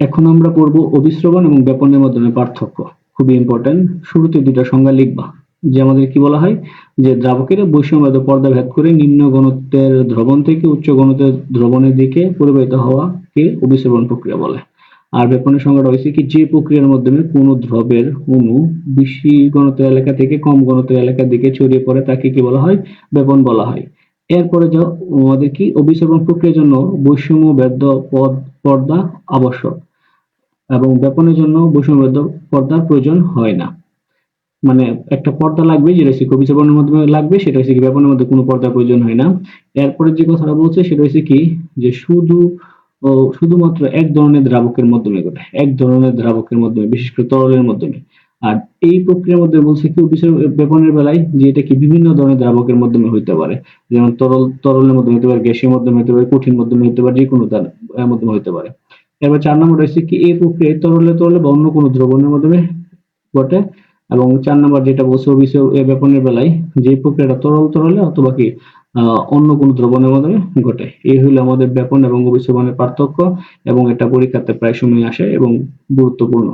এখন আমরা পড়ব অভিস্রবণ এবং ব্যাপনের মাধ্যমে পার্থক্য। খুবই ইম্পর্টেন্ট শুরুতে দুটো সংজ্ঞা লিখবা, যে আমাদের কি বলা হয়? যে দ্রাবকের বৈষম্যবাদ পর্দা ভেদ করে নিম্ন ঘনত্বের দ্রবণ থেকে উচ্চ ঘনত্বের দ্রবণের দিকে পরিবাহিত হওয়াকে অভিস্রবণ প্রক্রিয়া বলে। আর ব্যাপনের সংজ্ঞাটা হয়েছে কি, যে প্রক্রিয়ার মাধ্যমে কোনো দ্রবের অণু বেশি ঘনত্বের এলাকা থেকে কম ঘনত্বের এলাকার দিকে ছড়িয়ে পড়ে তাকে কি বলা হয়? ব্যাপন বলা হয়। এরপরে আমাদের কি? অভিস্রবণ প্রক্রিয়ার জন্য বৈষম্য বেদ্য পদ, পর্দা আবশ্যক। এবং ব্যাপনের জন্য বৈষম্যবেদ্য পর্দার প্রয়োজন হয় না। মানে একটা পর্দা লাগবে, যেটা হচ্ছে কবি শ্রবণের মাধ্যমে লাগবে, সেটা হচ্ছে কি ব্যাপনের মধ্যে কোনো পর্দার প্রয়োজন হয় না। এরপরে যে কথাটা বলছে, সেটা হচ্ছে কি যে শুধু ও শুধুমাত্র এক ধরনের দ্রাবকের মাধ্যমে ঘটে, এক ধরনের দ্রাবকের মাধ্যমে, বিশেষ করে তরলের মাধ্যমে। আর এই প্রক্রিয়ার মধ্যে বলছে কি ব্যাপনের বেলায় যে এটা কি বিভিন্ন ধরনের দ্রাবকের মাধ্যমে হইতে পারে। যেমন তরল, তরলের মাধ্যমে হতে পারে, গ্যাসের মাধ্যমে হতে পারে, কঠিন মাধ্যমে হতে পারে যে কোনো মাধ্যমে হতে পারে। এবার চার নম্বর রয়েছে কি, এই প্রক্রিয়া তরলে তরলে বা অন্য কোন দ্রবণের মাধ্যমে ঘটে এবং চার নম্বর যেটা বলছে অভিষেক ব্যাপনের বেলায়, যে প্রক্রিয়াটা তরল তরলে অথবা কি অন্য কোন দ্রবণের মাধ্যমে ঘটে। এই হলো আমাদের ব্যাপন এবং অভিশোভনের পার্থক্য এবং এটা পরীক্ষাতে প্রায় সময় আসে এবং গুরুত্বপূর্ণ।